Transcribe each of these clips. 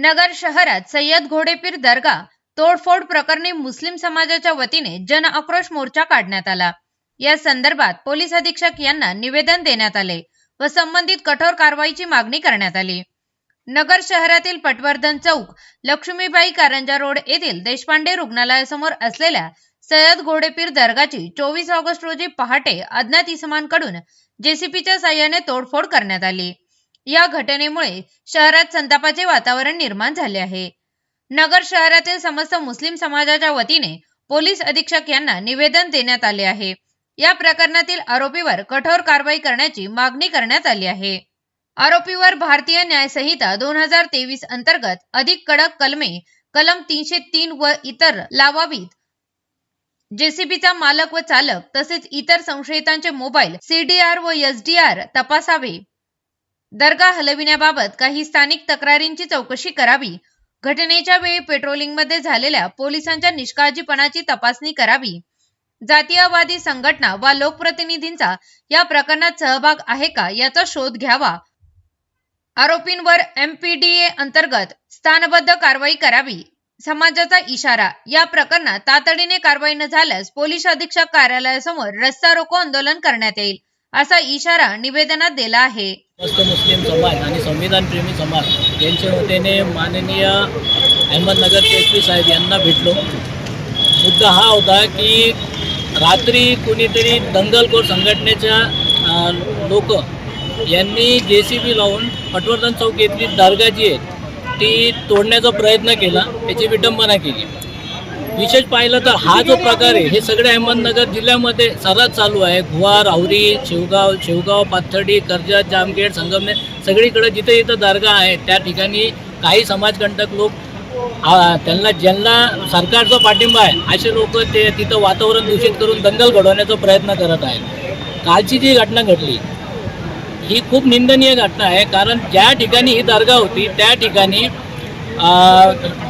नगर शहरात सय्यद घोडेपीर दर्गा तोडफोड प्रकरणी मुस्लिम समाजाच्या वतीने जन आक्रोश मोर्चा काढण्यात आला. या संदर्भात पोलीस अधीक्षक यांना निवेदन देण्यात आले व संबंधित कठोर कारवाईची मागणी करण्यात आली. नगर शहरातील पटवर्धन चौक लक्ष्मीबाई कारंजा रोड येथील देशपांडे रुग्णालयासमोर असलेल्या सय्यद घोडेपीर दर्गाची चोवीस ऑगस्ट रोजी पहाटे अज्ञात इसमांकडून जेसीपीच्या साह्याने तोडफोड करण्यात आली. या घटनेमुळे शहरात संतापाचे वातावरण निर्माण झाले आहे. नगर शहरातील समस्त मुस्लिम समाजाच्या वतीने पोलीस अधीक्षक यांना निवेदन देण्यात आले आहे. या प्रकरणातील आरोपीवर कठोर कारवाई करण्याची मागणी करण्यात आली आहे. आरोपीवर भारतीय न्यायसंहिता दोन हजार तेवीस अंतर्गत अधिक कडक कलमे कलम तीनशे तीन व इतर लावावीत. जेसीबीचा मालक व चालक तसेच इतर संशयितांचे मोबाईल सीडीआर व एसडीआर तपासावे. दर्गा हलविण्याबाबत काही स्थानिक तक्रारींची चौकशी करावी. घटनेच्या वेळी पेट्रोलिंगमध्ये झालेल्या पोलिसांच्या निष्काळजीपणाची तपासणी करावी. जातीयवादी संघटना वा लोकप्रतिनिधींचा या प्रकरणात सहभाग आहे का याचा शोध घ्यावा. आरोपींवर एमपीडीए अंतर्गत स्थानबद्ध कारवाई करावी. समाजाचा इशारा या प्रकरणात तातडीने कारवाई न झाल्यास पोलीस अधीक्षक कार्यालयासमोर रस्ता रोको आंदोलन करण्यात येईल. असा इशारा निवेदनात दिला आहे. समस्त मुस्लिम समाज आणि संविधानप्रेमी समाज यांच्या वतीने माननीय अहमदनगर एस साहेब यांना भेटलो. मुद्दा हा होता की रात्री कुणीतरी दंगलखोर संघटनेच्या लोक यांनी जे सी बी लावून पटवर्धन चौक येथली दर्गा जी आहे ती तोडण्याचा प्रयत्न केला याची विटंबना केली. विशेष पाहिलं तर हा जो प्रकार आहे हे सगळे अहमदनगर जिल्ह्यामध्ये सर्रास चालू आहे. गुहार आवरी शेवगाव शेवगाव पाथर्डी कर्जत जामखेड संगमनेर सगळीकडे जिथे जिथं दर्गा आहे त्या ठिकाणी काही समाजकंटक लोक त्यांना ज्यांना सरकारचा पाठिंबा आहे असे लोक ते तिथं वातावरण दूषित करून दंगल घडवण्याचा प्रयत्न करत आहेत. कालची जी घटना घडली ही खूप निंदनीय घटना आहे कारण ज्या ठिकाणी ही दर्गा होती त्या ठिकाणी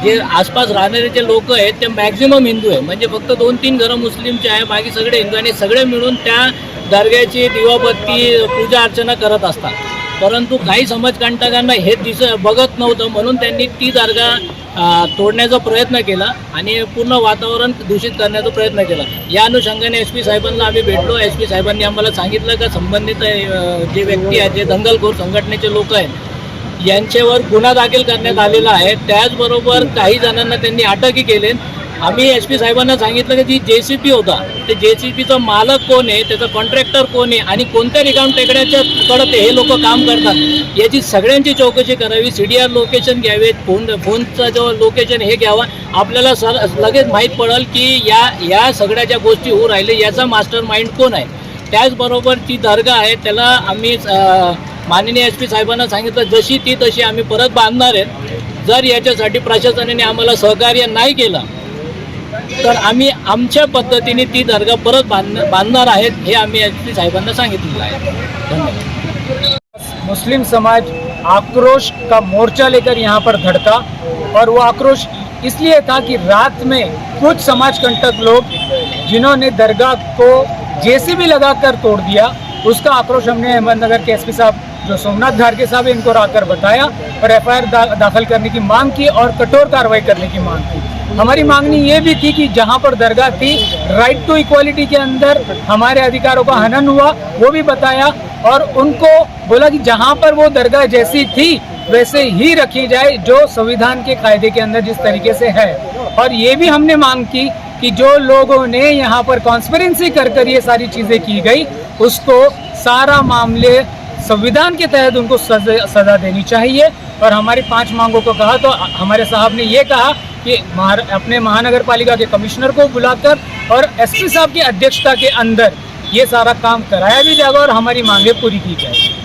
जे आसपास राहणारे जे लोक आहेत ते मॅक्झिमम हिंदू आहे म्हणजे फक्त दोन तीन घरं मुस्लिमचे आहे बाकी सगळे हिंदू आणि सगळे मिळून त्या दर्ग्याची दिवाबत्ती पूजा अर्चना करत असतात. परंतु काही समाजकंटकांना हे दिस बघत नव्हतं. म्हणून त्यांनी ती दर्गा तोडण्याचा प्रयत्न केला आणि पूर्ण वातावरण दूषित करण्याचा प्रयत्न केला. या अनुषंगाने एस पी साहेबांना आम्ही भेटलो. एस पी साहेबांनी आम्हाला सांगितलं का संबंधित जे व्यक्ती आहेत जे दंगलखोर संघटनेचे लोक आहेत यांच्यावर गुन्हा दाखल करण्यात आलेला आहे. त्याचबरोबर काही जणांना त्यांनी अटकही केले. आम्ही एस पी साहेबांना सांगितलं की जी जे सी पी होता ते जे सी पीचा मालक कोण आहे त्याचा कॉन्ट्रॅक्टर कोण आहे आणि कोणत्या रिकाम टेकड्याच्या कडे हे लोक काम करतात याची सगळ्यांची चौकशी करावी सी डी आर लोकेशन घ्यावेत फोन फोनचा जो लोकेशन हे घ्यावा. आपल्याला सर लगेच माहीत पडेल की या या सगळ्या ज्या गोष्टी होऊ राहिले याचा मास्टर माइंड कोण आहे? त्याचबरोबर ती दर्गा आहे त्याला आम्ही माननीय एस पी साहेबांना सांगितलं जशी ती तशी आम्ही परत बांधणार आहेत. जर याच्यासाठी प्रशासनाने आम्हाला सहकार्य नाही केलं तर आम्ही आमच्या पद्धतीने ती दर्गा परत बांध बांधणार आहेत हे आम्ही एस पी साहेबांना सांगितलेलं आहे. धन्यवाद. मुस्लिम समाज आक्रोश का मोर्चा लेकर यहाँ पर धड़का? और वो आक्रोश इसलिए था कि रात में कुछ समाज कंटक लोग जिन्होंने दरगाह को जेसीबी लगाकर तोड़ दिया उसका आक्रोश हमने अहमदनगर के एसपी साहब जो सोमनाथ घारके साहब इनको आकर बताया और एफआईआर दा, दाखिल करने की मांग की और कठोर कार्रवाई करने की मांग की। हमारी मांगनी ये भी थी कि जहाँ पर दरगाह थी राइट टू इक्वालिटी के अंदर हमारे अधिकारों का हनन हुआ वो भी बताया और उनको बोला कि जहाँ पर वो दरगाह जैसी थी वैसे ही रखी जाए जो संविधान के कायदे के अंदर जिस तरीके से है। और ये भी हमने मांग की कि जो लोगों ने यहाँ पर कॉन्स्परेंसी कर कर ये सारी चीज़ें की गई, उसको सारा मामले संविधान के तहत उनको सजा देनी चाहिए। और हमारी पाँच मांगों को कहा तो हमारे साहब ने ये कहा कि महार- अपने महानगर पालिका के कमिश्नर को बुलाकर और एसपी साहब की अध्यक्षता के अंदर ये सारा काम कराया भी जाएगा और हमारी मांगें पूरी की जाएगी।